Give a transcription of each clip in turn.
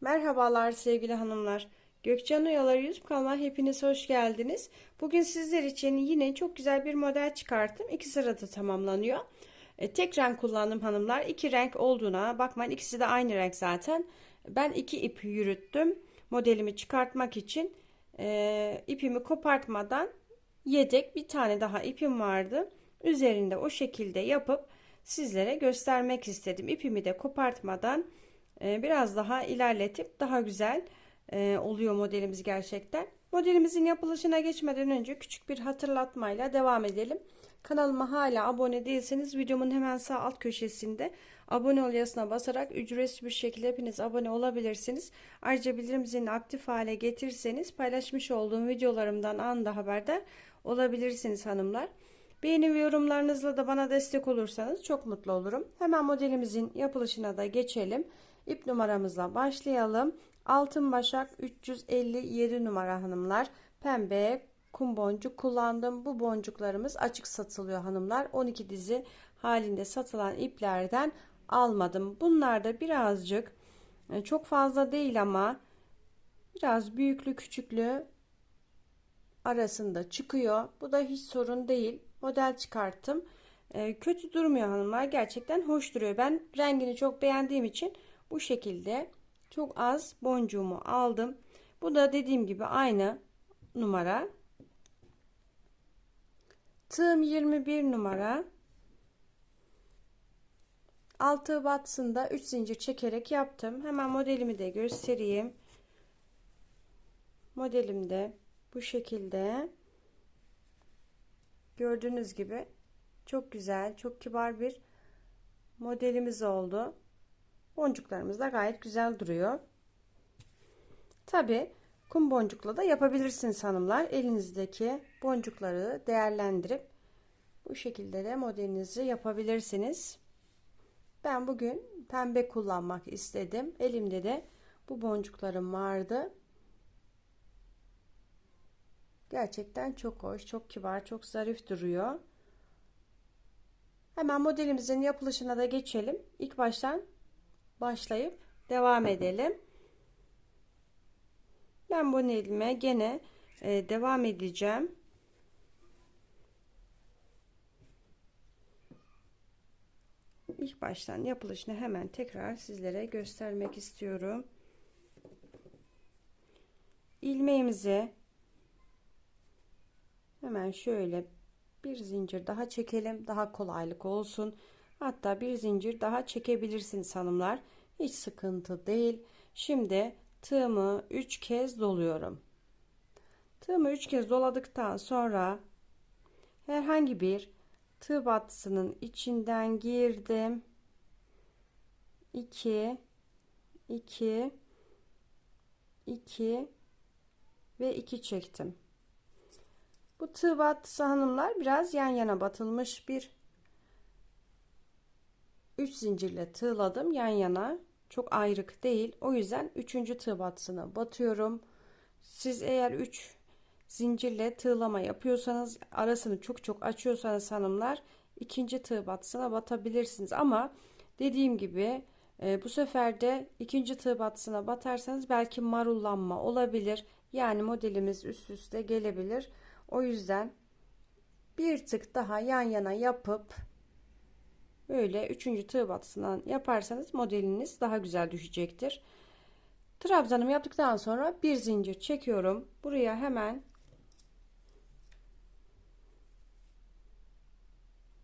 Merhabalar sevgili hanımlar. Gökcan Oyalar YouTube kanalıma hepiniz hoş geldiniz. Bugün sizler için yine çok güzel bir model çıkarttım. İki sırada tamamlanıyor. E, tek renk kullandım hanımlar. İki renk olduğuna bakmayın ikisi de aynı renk zaten. Ben iki ip yürüttüm. Modelimi çıkartmak için e, ipimi kopartmadan yedek bir tane daha ipim vardı. Üzerinde o şekilde yapıp sizlere göstermek istedim. İpimi de kopartmadan biraz daha ilerletip daha güzel e, oluyor modelimiz gerçekten. Modelimizin yapılışına geçmeden önce küçük bir hatırlatmayla devam edelim. Kanalıma hala abone değilseniz videomun hemen sağ alt köşesinde abone ol yazısına basarak ücretsiz bir şekilde hepiniz abone olabilirsiniz. Ayrıca bildirim zilini aktif hale getirirseniz paylaşmış olduğum videolarımdan anında haberdar olabilirsiniz hanımlar. Beğeni ve yorumlarınızla da bana destek olursanız çok mutlu olurum. Hemen modelimizin yapılışına da geçelim. İp numaramızla başlayalım. Altın başak 357 numara hanımlar. Pembe kum boncuk kullandım. Bu boncuklarımız açık satılıyor hanımlar. 12 dizi halinde satılan iplerden almadım. Bunlar da birazcık e, çok fazla değil ama biraz büyüklü küçüklü arasında çıkıyor. Bu da hiç sorun değil. Model çıkarttım. E, kötü durmuyor hanımlar. Gerçekten hoş duruyor. Ben rengini çok beğendiğim için bu şekilde çok az boncuğumu aldım. Bu da dediğim gibi aynı numara. Tığım 21 numara. Altı batsında 3 zincir çekerek yaptım. Hemen modelimi de göstereyim. Modelimde bu şekilde gördüğünüz gibi çok güzel, çok kibar bir modelimiz oldu. Boncuklarımız da gayet güzel duruyor. Tabi kum boncukla da yapabilirsiniz hanımlar. Elinizdeki boncukları değerlendirip bu şekilde de modelinizi yapabilirsiniz. Ben bugün pembe kullanmak istedim. Elimde de bu boncuklarım vardı. Gerçekten çok hoş, çok kibar, çok zarif duruyor. Hemen modelimizin yapılışına da geçelim. İlk baştan başlayıp devam edelim. Ben bu elime gene e, devam edeceğim. İlk baştan yapılışını hemen tekrar sizlere göstermek istiyorum. ilmeğimizi hemen şöyle bir zincir daha çekelim daha kolaylık olsun hatta bir zincir daha çekebilirsiniz hanımlar hiç sıkıntı değil. Şimdi tığımı 3 kez doluyorum. Tığımı 3 kez doladıktan sonra herhangi bir tığ battısının içinden girdim. 2 2 2 ve 2 çektim. Bu tığ battısı hanımlar biraz yan yana batılmış bir 3 zincirle tığladım yan yana. Çok ayrık değil. O yüzden 3. tığ battısına batıyorum. Siz eğer 3 zincirle tığlama yapıyorsanız arasını çok çok açıyorsanız hanımlar ikinci tığ battısına batabilirsiniz ama dediğim gibi e, bu sefer de ikinci tığ battısına batarsanız belki marullanma olabilir yani modelimiz üst üste gelebilir o yüzden bir tık daha yan yana yapıp böyle üçüncü tığ batısından yaparsanız modeliniz daha güzel düşecektir. Trabzanımı yaptıktan sonra bir zincir çekiyorum. Buraya hemen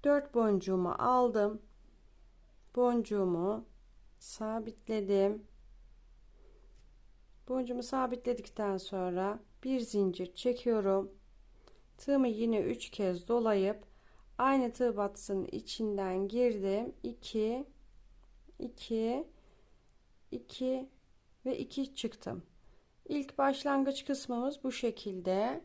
4 boncuğumu aldım. Boncuğumu sabitledim. Boncuğumu sabitledikten sonra bir zincir çekiyorum. Tığımı yine 3 kez dolayıp aynı tığ batısının içinden girdim. 2 2 2 ve 2 çıktım. İlk başlangıç kısmımız bu şekilde.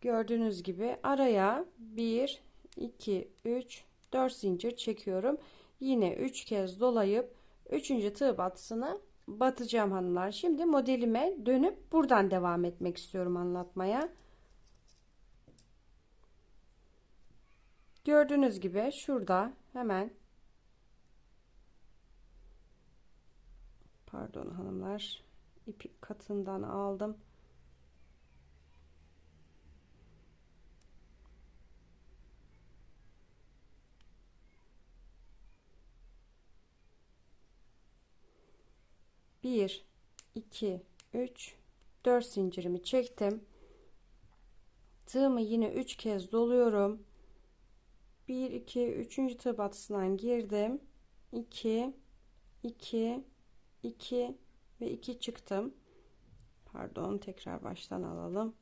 Gördüğünüz gibi araya 1 2 3 4 zincir çekiyorum. Yine 3 kez dolayıp 3. tığ batısını batacağım hanımlar. Şimdi modelime dönüp buradan devam etmek istiyorum anlatmaya. Gördüğünüz gibi şurada hemen pardon hanımlar ipi katından aldım. Bir, iki, üç, dört zincirimi çektim. Tığımı yine üç kez doluyorum. Bir, iki, üçüncü tığ batısından girdim. 2 2 2 ve 2 çıktım. Pardon tekrar baştan alalım.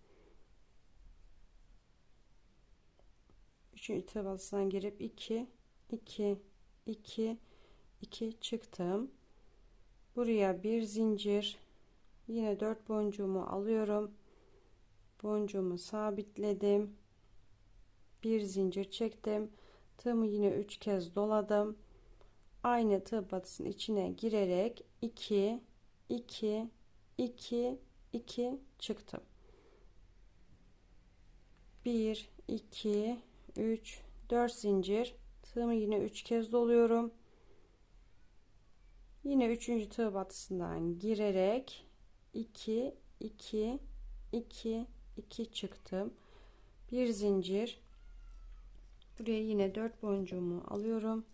Üçüncü tığ batısından girip 2 2 2 2 çıktım. Buraya bir zincir yine 4 boncuğumu alıyorum. Boncuğumu sabitledim. Bir zincir çektim. Tığımı yine 3 kez doladım aynı tığ batısının içine girerek 2 2 2 2 çıktım. 1 2 3 4 zincir tığımı yine 3 kez doluyorum. Yine 3. tığ batısından girerek 2 2 2 2 çıktım. Bir zincir buraya yine 4 boncuğumu alıyorum.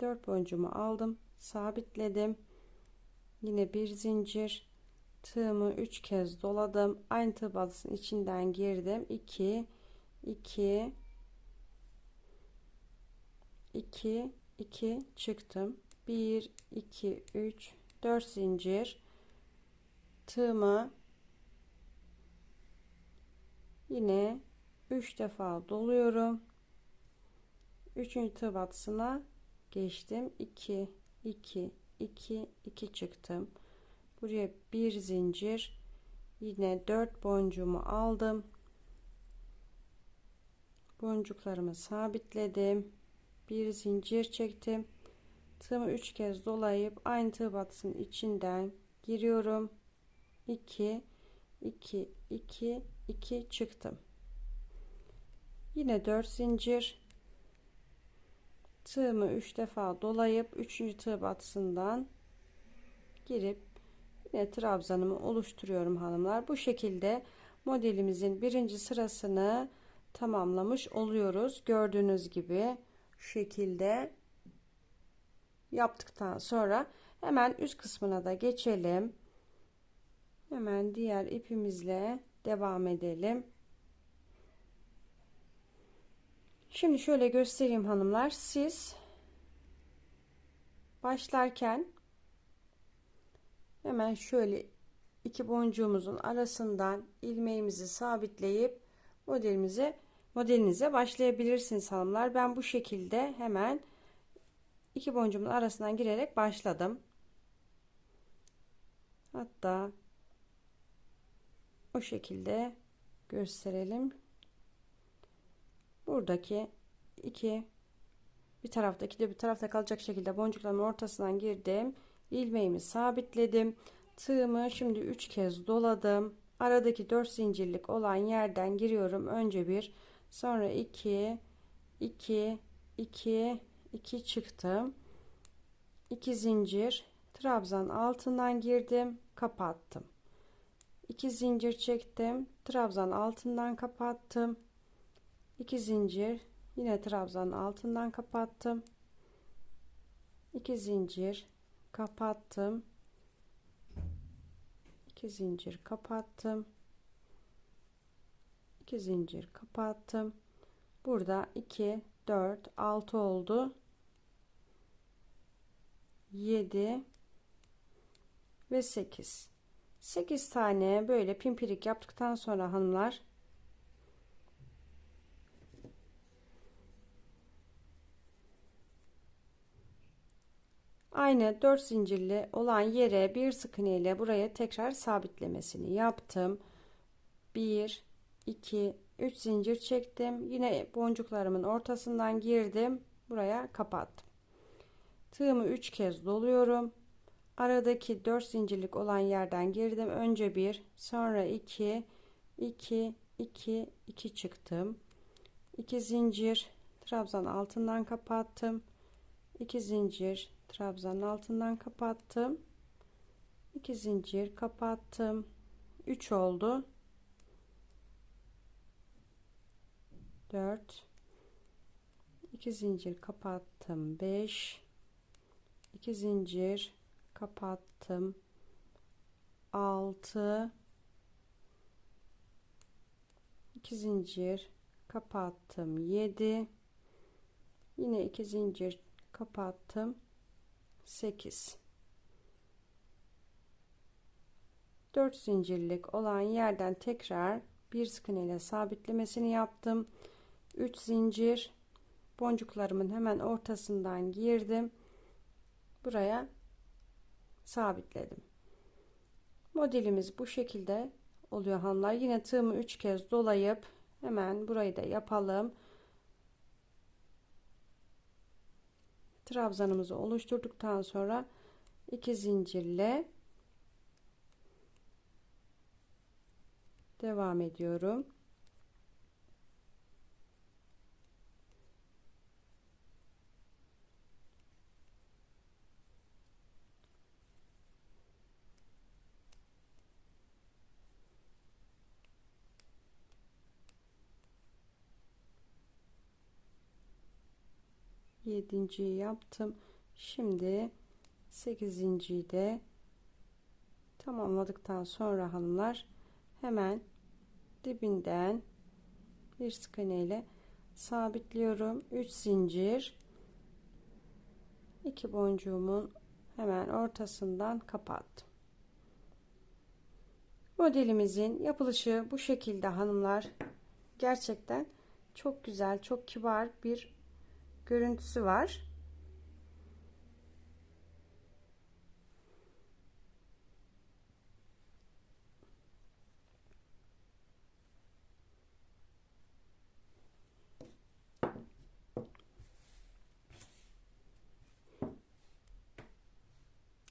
4 boncuğumu aldım sabitledim. Yine bir zincir. Tığımı 3 kez doladım. Aynı tığ balısının içinden girdim. 2 2 2 2 çıktım. 1 2 3 4 zincir. Tığımı yine 3 defa doluyorum. 3. tığ batısına geçtim. 2 2 2 2 çıktım. Buraya bir zincir. Yine 4 boncuğumu aldım. Boncuklarımı sabitledim. Bir zincir çektim tığımı 3 kez dolayıp aynı tığ batısının içinden giriyorum 2 2 2 2 çıktım yine 4 zincir tığımı 3 defa dolayıp 3. tığ batısından girip yine trabzanımı oluşturuyorum hanımlar. Bu şekilde modelimizin birinci sırasını tamamlamış oluyoruz. Gördüğünüz gibi şekilde yaptıktan sonra hemen üst kısmına da geçelim. Hemen diğer ipimizle devam edelim. Şimdi şöyle göstereyim hanımlar. Siz başlarken hemen şöyle iki boncuğumuzun arasından ilmeğimizi sabitleyip modelimize modelinize başlayabilirsiniz hanımlar. Ben bu şekilde hemen iki boncuğumun arasından girerek başladım. Hatta o şekilde gösterelim. Buradaki iki bir taraftaki de bir tarafta kalacak şekilde boncukların ortasından girdim. İlmeğimi sabitledim. Tığımı şimdi üç kez doladım. Aradaki dört zincirlik olan yerden giriyorum. Önce bir sonra iki iki iki iki çıktım iki zincir trabzan altından girdim kapattım. İki zincir çektim trabzan altından kapattım. 2 zincir yine trabzanın altından kapattım. 2 zincir kapattım. 2 zincir kapattım. 2 zincir kapattım. Burada 2 4 6 oldu. 7 ve 8 8 tane böyle pimpirik yaptıktan sonra hanımlar aynı 4 zincirli olan yere bir sık iğne ile buraya tekrar sabitlemesini yaptım. 1 2 3 zincir çektim. Yine boncuklarımın ortasından girdim. Buraya kapattım. Tığımı 3 kez doluyorum. Aradaki 4 zincirlik olan yerden girdim. Önce 1 sonra 2 2 2 2 çıktım. 2 zincir trabzan altından kapattım. 2 zincir trabzan altından kapattım. 2 zincir kapattım. 3 oldu 4 2 zincir kapattım. 5 2 zincir kapattım. 6 2 zincir kapattım. 7 yine 2 zincir kapattım. 8 4 zincirlik olan yerden tekrar bir sık iğne ile sabitlemesini yaptım 3 zincir. Boncuklarımın hemen ortasından girdim. Buraya sabitledim. Modelimiz bu şekilde oluyor hanımlar. Yine tığımı 3 kez dolayıp hemen burayı da yapalım. Trabzanımızı oluşturduktan sonra 2 zincirle devam ediyorum yedinciyi yaptım. Şimdi sekizinciyi de tamamladıktan sonra hanımlar hemen dibinden bir sık iğne ile sabitliyorum. 3 zincir. 2 boncuğumun hemen ortasından kapattım. Modelimizin yapılışı bu şekilde hanımlar. Gerçekten çok güzel çok kibar bir görüntüsü var.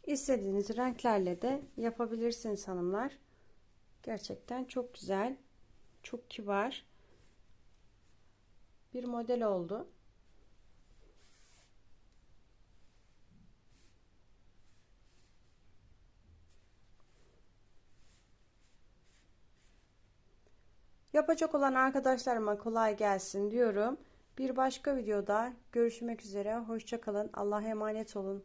İstediğiniz renklerle de yapabilirsiniz hanımlar. Gerçekten çok güzel, çok kibar bir model oldu. Yapacak olan arkadaşlarıma kolay gelsin diyorum. Bir başka videoda görüşmek üzere. Hoşçakalın. Allah'a emanet olun.